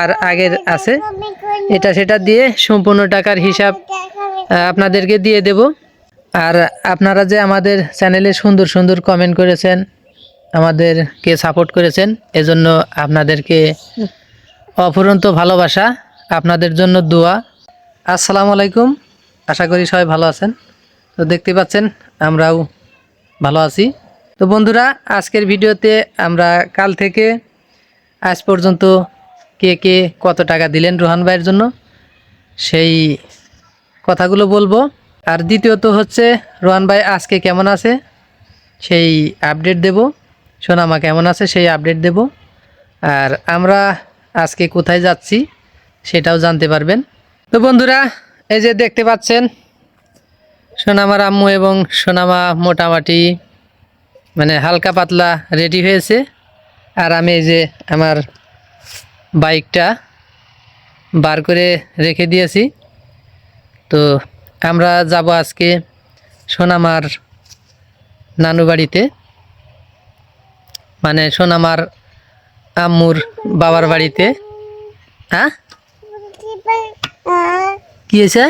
আর আগের আছে। এটা সেটা দিয়ে সম্পূর্ণ টাকার হিসাব আপনাদেরকে দিয়ে দেব। আর আপনারা যে আমাদের চ্যানেলে সুন্দর সুন্দর কমেন্ট করেছেন আমাদেরকে সাপোর্ট করেছেন এজন্য আপনাদেরকে অফুরন্ত ভালোবাসা আপনাদের জন্য দোয়া। আসসালামু আলাইকুম আশা করি সবাই ভালো আছেন। তো দেখতে পাচ্ছেন আমরাও ভালো আছি। তো বন্ধুরা আজকের ভিডিওতে আমরা কাল থেকে আজ পর্যন্ত কে কে কত টাকা দিলেন রোহান ভাইয়ের জন্য? সেই কথাগুলো বলব। আর দ্বিতীয়ত হচ্ছে, রোহান ভাই আজকে কেমন আছে? সেই আপডেট দেব। সোনামা কেমন আছে? সেই আপডেট দেব। আর আমরা আজকে কোথায় যাচ্ছি সেটাও জানতে পারবেন। তো বন্ধুরা, এই যে দেখতে পাচ্ছেন, সোনামার আম্মু এবং সোনামা মোটামুটি মানে হালকা পাতলা রেডি হয়েছে। আর আমি এই যে আমার বাইকটা বার করে রেখে দিয়েছি। তো আমরা যাব আজকে সোনামার নানু বাড়িতে। মানে সোনামার আম্মুর বাবার বাড়িতে। হ্যাঁ? কি হয়েছে?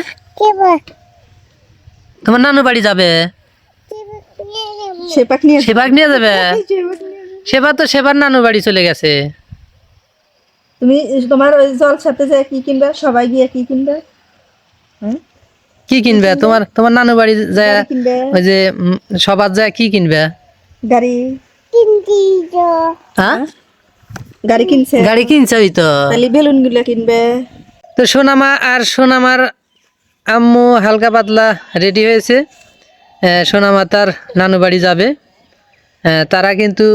তোমার নানু বাড়ি যাবে? সেপাক নিয়ে সেবাক নিয়ে যাবে? সেবা তো সেবার নানু বাড়ি চলে গেছে। তুমি তোমার ওই জল সাথে যায় কি কিনবে? সবাই গিয়ে কি কিনবে? হ্যাঁ? কি কিনবে? তোমার তোমার নানু বাড়ি যায় কিনবে। ওই যে সবার যায় কি কিনবে? গাড়ি। হ্যাঁ? গাড়ি কিনছে। গাড়ি কিনছে ওই তো। তাহলে বেলুনগুলো কিনবে। তো সোনামা আর সোনামার আম্মু হালকা পাতলা রেডি হয়েছে। সোনামা তার নানু বাড়ি যাবে। তারা কিন্তু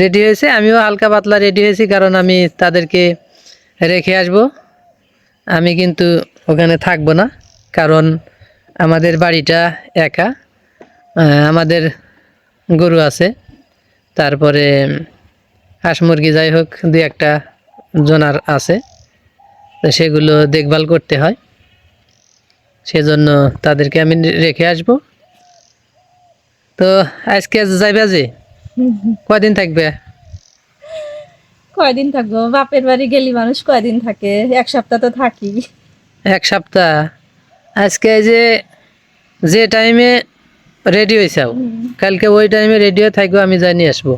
রেডি হয়েছে। আমিও হালকা পাতলা রেডি হয়েছি কারণ আমি তাদেরকে রেখে আসব। আমি কিন্তু ওখানে থাকব না কারণ আমাদের বাড়িটা একা আমাদের গরু আছে। তারপরে হাঁস মুরগি যাই হোক দু একটা জোনার আছে। তো সেগুলো দেখভাল করতে হয়। সেজন্য তাদেরকে আমি রেখে আসব। তো আজকে যাইবে যে কদিন থাকবে? কয়দিন থাকব? বাপের বাড়ি গেলি মানুষ কয়দিন থাকে? এক সপ্তাহ তো থাকি। এক সপ্তাহ? আজকে এই যে যে টাইমে রেডি হয়েছাও কালকে ওই টাইমে রেডি হয়ে থাকব আমি নিয়ে আসব।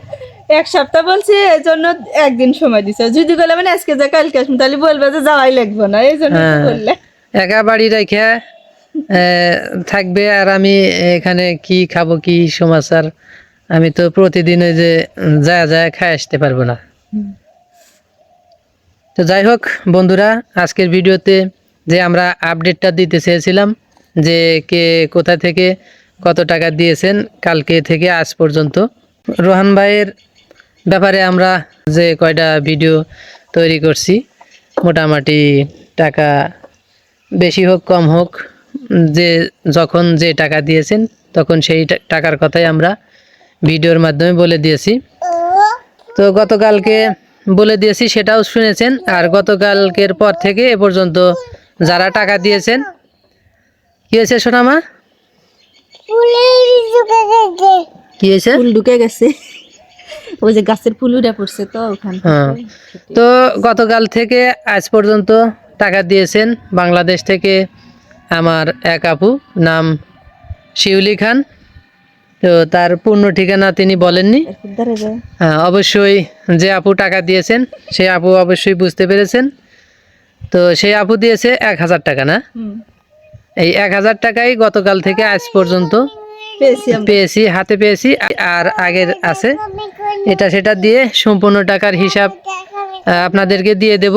এক সপ্তাহ বলছি এই জন্য একদিন সময় দিছে। যদি বলে মানে আজকে যা কালকে আসব তাহলে বলবে যে যাওয়াই লাগবে না। এই জন্য হ্যাঁ। বললে। একা বাড়ি রেখে থাকবে আর আমি এখানে কি খাব কি সমাচার আমি তো প্রতিদিন ওই যে যা যা খাই আসতে পারব না। তো যাই হোক, বন্ধুরা, আজকের ভিডিওতে যে আমরা আপডেটটা দিতে চেয়েছিলাম যে কে কোথা থেকে কত টাকা দিয়েছেন, কালকে থেকে আজ পর্যন্ত। রোহান ভাইয়ের ব্যাপারে আমরা যে কয়টা ভিডিও তৈরি করছি, মোটামুটি টাকা বেশি হোক, কম হোক, যে যখন যে টাকা দিয়েছেন, তখন সেই টাকার কথাই আমরা ভিডিওর মাধ্যমে বলে দিয়েছি। তো গতকালকে বলে দিয়েছি সেটাও শুনেছেন। আর গতকালকের পর থেকে এ পর্যন্ত যারা টাকা দিয়েছেন কি হয়েছে সোনামা? কি হয়েছে? ফুল ঢুকে গেছে। ওই যে গাছের ফুল উড়ে পড়ছে তো ওখান হ্যাঁ। তো গতকাল থেকে আজ পর্যন্ত টাকা দিয়েছেন বাংলাদেশ থেকে আমার এক আপু নাম শিউলি খান। তো তার পূর্ণ ঠিকানা তিনি বলেননি। হ্যাঁ, অবশ্যই যে আপু টাকা দিয়েছেন সেই আপু অবশ্যই বুঝতে পেরেছেন। তো সেই আপু দিয়েছে এক হাজার টাকা না? এই এক হাজার টাকাই গতকাল থেকে আজ পর্যন্ত পেয়েছি পেয়েছি হাতে পেয়েছি আর আগের আছে। এটা সেটা দিয়ে সম্পূর্ণ টাকার হিসাব আপনাদেরকে দিয়ে দেব।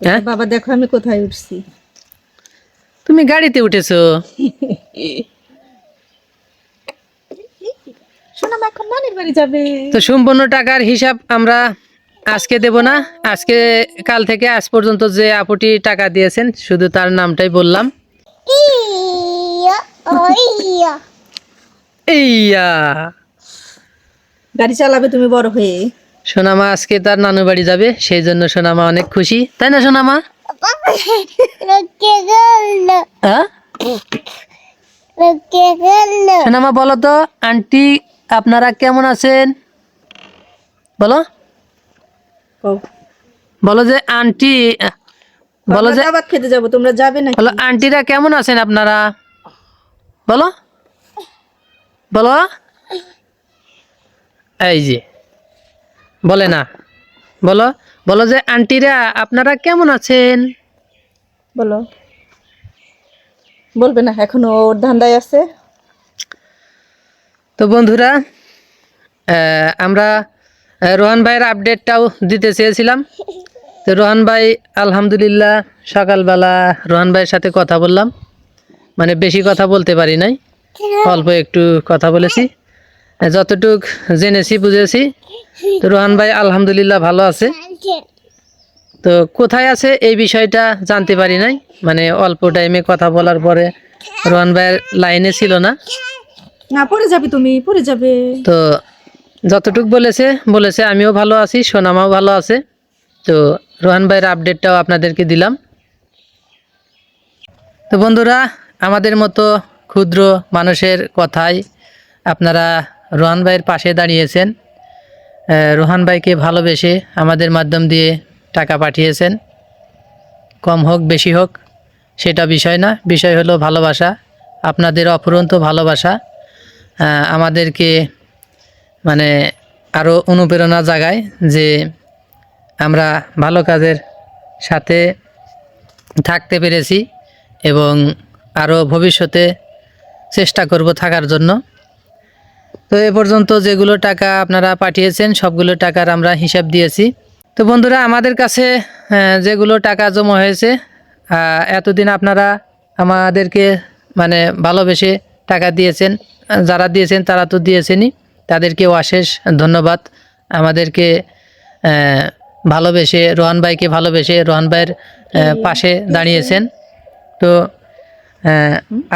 হ্যাঁ? বাবা দেখো আমি কোথায় উঠছি। তুমি গাড়িতে উঠেছো? শোনা এখন নানির বাড়ি যাবে। তো সম্পূর্ণ টাকার হিসাব আমরা আজকে দেব না। আজকে কাল থেকে আজ পর্যন্ত যে আপুটি টাকা দিয়েছেন শুধু তার নামটাই বললাম। গাড়ি চালাবে তুমি বড় হয়ে। সোনামা আজকে তার নানু বাড়ি যাবে সেই জন্য সোনামা অনেক খুশি। তাই না সোনামা? সোনামা বলো তো আন্টি আপনারা কেমন আছেন? বলো। বলো যে আন্টি বলো যে দাওয়াত খেতে যাব তোমরা যাবে না বলো আন্টিরা কেমন আছেন আপনারা? বলো। বলো। এই যে বলে না। বলো বলো যে আন্টিরা আপনারা কেমন আছেন? বলো। বলবে না এখনও ওর ধান্দায় আছে। তো বন্ধুরা আমরা রোহান ভাইয়ের আপডেটটাও দিতে চেয়েছিলাম। তো রোহান ভাই, আলহামদুলিল্লাহ, সকালবেলা রোহান ভাইয়ের সাথে কথা বললাম। মানে বেশি কথা বলতে পারি নাই, অল্প একটু কথা বলেছি। যতটুক জেনেছি, বুঝেছি। তো রোহান ভাই, আলহামদুলিল্লাহ ভালো আছে। তো কোথায় আছে এই বিষয়টা জানতে পারি নাই। মানে অল্প টাইমে কথা বলার পরে রোহান ভাইয়ের লাইনে ছিল না। না পরে যাবে তুমি পরে যাবে। তো যতটুক বলেছে বলেছে, আমিও ভালো আছি, সোনামাও ভালো আছে। তো রোহান ভাইয়ের আপডেটটাও আপনাদেরকে দিলাম। তো বন্ধুরা, আমাদের মতো ক্ষুদ্র মানুষের কথায় আপনারা রোহান ভাইয়ের পাশে দাঁড়িয়েছেন। রোহান ভাইকে ভালোবেসে আমাদের মাধ্যম দিয়ে টাকা পাঠিয়েছেন। কম হোক, বেশি হোক, সেটা বিষয় না। বিষয় হলো ভালোবাসা, আপনাদের অফুরন্ত ভালোবাসা। আমাদেরকে মানে আরও অনুপ্রেরণা জাগায় যে আমরা ভালো কাজের সাথে থাকতে পেরেছি এবং আরও ভবিষ্যতে চেষ্টা করব থাকার জন্য। তো এ পর্যন্ত যেগুলো টাকা আপনারা পাঠিয়েছেন, সবগুলো টাকার আমরা হিসাব দিয়েছি। তো বন্ধুরা, আমাদের কাছে যেগুলো টাকা জমা হয়েছে এতদিন আপনারা আমাদেরকে মানে ভালোবেসে টাকা দিয়েছেন। যারা দিয়েছেন তারা তো দিয়েছেনই। তাদেরকেও অশেষ ধন্যবাদ। আমাদেরকে ভালোবেসে রোহান ভাইকে ভালোবেসে রোহান ভাইয়ের পাশে দাঁড়িয়েছেন। তো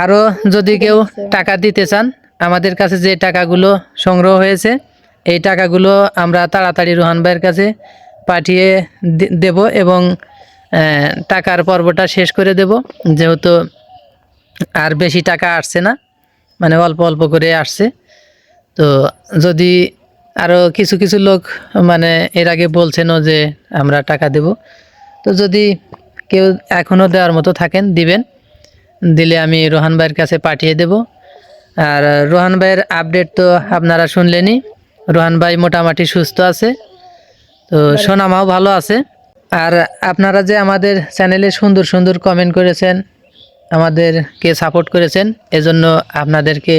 আরও যদি কেউ টাকা দিতে চান আমাদের কাছে যে টাকাগুলো সংগ্রহ হয়েছে এই টাকাগুলো আমরা তাড়াতাড়ি রোহান ভাইয়ের কাছে পাঠিয়ে দেব এবং টাকার পর্বটা শেষ করে দেব। যেহেতু আর বেশি টাকা আসছে না মানে অল্প অল্প করে আসছে। তো যদি আরও কিছু কিছু লোক মানে এর আগে বলছেনও যে আমরা টাকা দেব। তো যদি কেউ এখনও দেওয়ার মতো থাকেন, দিবেন। দিলে আমি রোহান ভাইয়ের কাছে পাঠিয়ে দেব। আর রোহান ভাইয়ের আপডেট তো আপনারা শুনলেনই। রোহান ভাই মোটামুটি সুস্থ আছে। তো সোনামাও ভালো আছে। আর আপনারা যে আমাদের চ্যানেলে সুন্দর সুন্দর কমেন্ট করেছেন আমাদেরকে সাপোর্ট করেছেন। এজন্য আপনাদেরকে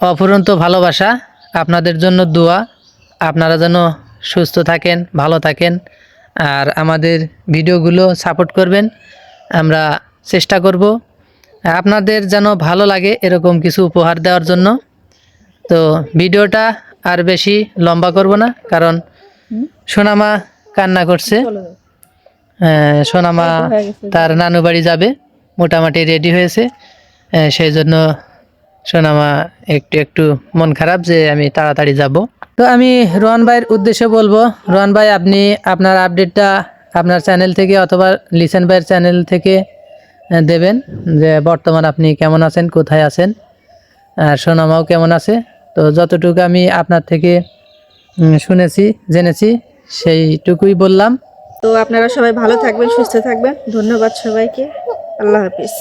অফুরন্ত ভালোবাসা আপনাদের জন্য দোয়া। আপনারা যেন সুস্থ থাকেন ভালো থাকেন আর আমাদের ভিডিওগুলো সাপোর্ট করবেন। আমরা চেষ্টা করব আপনাদের যেন ভালো লাগে এরকম কিছু উপহার দেওয়ার জন্য। তো ভিডিওটা আর বেশি লম্বা করব না কারণ সোনামা কান্না করছে। আহ, সোনামা তার নানু বাড়ি যাবে। মোটামুটি রেডি হয়েছে। সেই জন্য সোনামা একটু একটু মন খারাপ যে আমি তাড়াতাড়ি যাব। তো আমি রোহান ভাইয়ের উদ্দেশ্যে বলব, রোহান ভাই, আপনি আপনার আপডেটটা আপনার চ্যানেল থেকে অথবা লিসেন ভাইয়ের চ্যানেল থেকে দেবেন যে বর্তমান আপনি কেমন আছেন, কোথায় আছেন, আর সোনামাও কেমন আছে। তো যতটুকু আমি আপনার থেকে শুনেছি, জেনেছি, সেইটুকুই বললাম। তো আপনারা সবাই ভালো থাকবেন, সুস্থ থাকবেন। ধন্যবাদ সবাইকে। আল্লাহ হাফিজ।